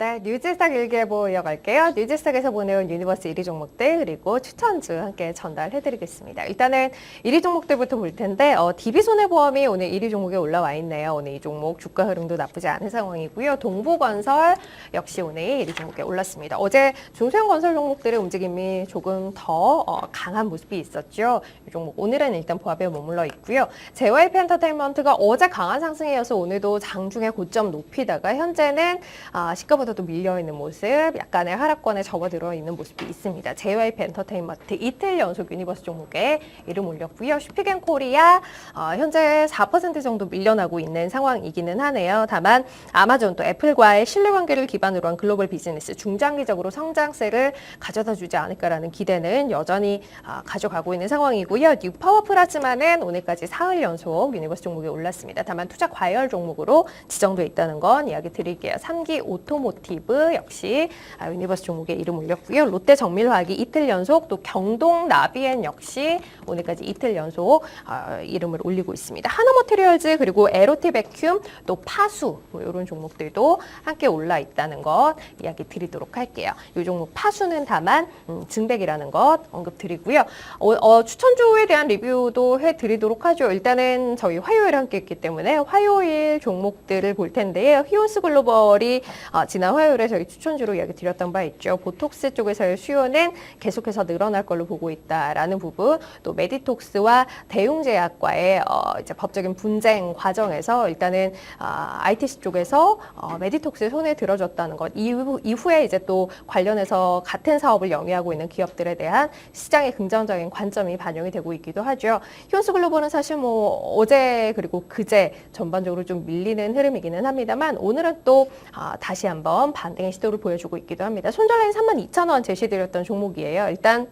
네, 뉴지스탁 일기예보 이어갈게요. 뉴지스탁에서 보내온 유니버스 1위 종목들 그리고 추천주 함께 전달해드리겠습니다. 일단은 1위 종목들부터 볼 텐데 어, DB손해보험이 오늘 1위 종목에 올라와 있네요. 오늘 이 종목 주가 흐름도 나쁘지 않은 상황이고요. 동부건설 역시 오늘 1위 종목에 올랐습니다. 어제 중소형 건설 종목들의 움직임이 조금 더 어, 강한 모습이 있었죠. 이 종목 오늘은 일단 보합에 머물러 있고요. JYP 엔터테인먼트가 어제 강한 상승에 이어서 오늘도 장중에 고점 높이다가 현재는 아, 시가보다 도 밀려 있는 모습, 약간의 하락권에 접어들어 있는 모습이 있습니다. JYP 엔터테인먼트 이틀 연속 유니버스 종목에 이름 올렸고요. 슈피겐 코리아 어, 현재 4% 정도 밀려나고 있는 상황이기는 하네요. 다만 아마존 또 애플과의 신뢰 관계를 기반으로 한 글로벌 비즈니스 중장기적으로 성장세를 가져다 주지 않을까라는 기대는 여전히 아, 가져가고 있는 상황이고요. 뉴 파워 플라즈마는 오늘까지 사흘 연속 유니버스 종목에 올랐습니다. 다만 투자 과열 종목으로 지정돼 있다는 건 이야기 드릴게요. 3기 오토모티 브 역시 아, 유니버스 종목에 이름 올렸고요. 롯데 정밀화학이 이틀 연속 또 경동 나비엔 역시 오늘까지 이틀 연속 아, 이름을 올리고 있습니다. 하나모테리얼즈 그리고 에로티 베큐ම් 또 파수 뭐 이런 종목들도 함께 올라 있다는 것 이야기 드리도록 할게요. 이 종목 파수는 다만 음, 증백이라는 것 언급드리고요. 어, 어, 추천주에 대한 리뷰도 해드리도록 하죠. 일단은 저희 화요일에 함께 했기 때문에 화요일 종목들을 볼 텐데요. 히온스 글로벌이 어, 지난 화요일에 저희 추천주로 이야기 드렸던 바 있죠. 보톡스 쪽에서의 수요는 계속해서 늘어날 걸로 보고 있다라는 부분, 또 메디톡스와 대웅제약과의 어, 이제 법적인 분쟁 과정에서 일단은 아, ITC 쪽에서 어, 메디톡스의 손에 들어줬다는 것 이후, 이후에 이제 또 관련해서 같은 사업을 영위하고 있는 기업들에 대한 시장의 긍정적인 관점이 반영이 되고 있기도 하죠. 히온스 글로벌은 사실 뭐 어제 그리고 그제 전반적으로 좀 밀리는 흐름이기는 합니다만 오늘은 또 아, 다시 한번 반등의 시도를 보여주고 있기도 합니다. 손절라인 32,000원 제시드렸던 종목이에요. 일단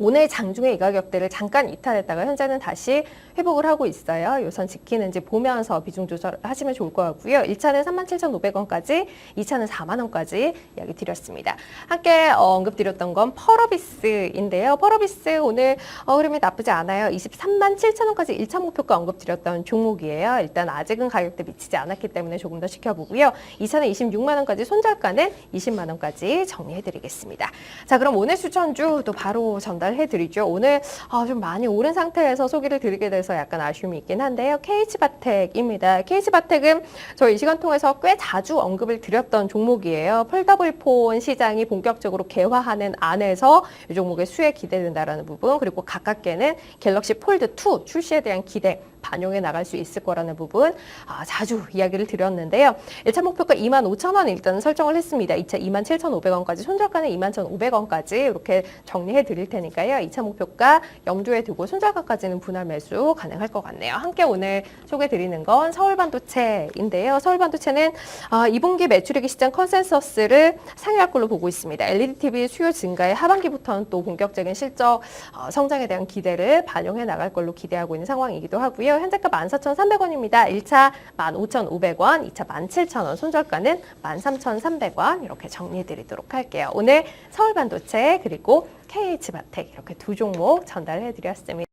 오늘 장중에 이 가격대를 잠깐 이탈했다가 현재는 다시 회복을 하고 있어요. 요선 지키는지 보면서 비중 조절을 하시면 좋을 것 같고요. 1차는 37,500원까지, 2차는 4만 원까지 이야기 드렸습니다. 함께 어, 언급드렸던 건 펄어비스인데요. 펄어비스 오늘 어, 흐름이 나쁘지 않아요. 23만 7천 원까지 1차 목표가 언급드렸던 종목이에요. 일단 아직은 가격대 미치지 않았기 때문에 조금 더 지켜보고요. 2차는 26만 원까지, 손절가는 20만 원까지 정리해드리겠습니다. 자, 그럼 오늘 추천주 또 바로 전달해 드리죠. 오늘 아, 좀 많이 오른 상태에서 소개를 드리게 돼서 약간 아쉬움이 있긴 한데요. KH바텍입니다. KH바텍은 저희 이 시간 통해서 꽤 자주 언급을 드렸던 종목이에요. 폴더블폰 시장이 본격적으로 개화하는 안에서 이 종목의 수혜 기대된다라는 부분 그리고 가깝게는 갤럭시 폴드 2 출시에 대한 기대 반영해 나갈 수 있을 거라는 부분 아, 자주 이야기를 드렸는데요. 1차 목표가 2만 5천 원 일단 설정을 했습니다. 2차 2만 7,500원까지 손절가는 2만 1,500원까지 이렇게 정리해 드릴 테니까요. 2차 목표가 염두에 두고 손절가까지는 분할 매수 가능할 것 같네요. 함께 오늘 소개해 드리는 건 서울반도체인데요. 서울반도체는 아, 2분기 매출액 시장 컨센서스를 상회할 걸로 보고 있습니다. LED TV 수요 증가에 하반기부터는 또 본격적인 실적 어, 성장에 대한 기대를 반영해 나갈 걸로 기대하고 있는 상황이기도 하고 요. 현재가 14,300원입니다. 1차 15,500원, 2차 17,000원, 손절가는 13,300원 이렇게 정리해 드리도록 할게요. 오늘 서울반도체 그리고 KH바텍 이렇게 두 종목 전달해 드렸습니다.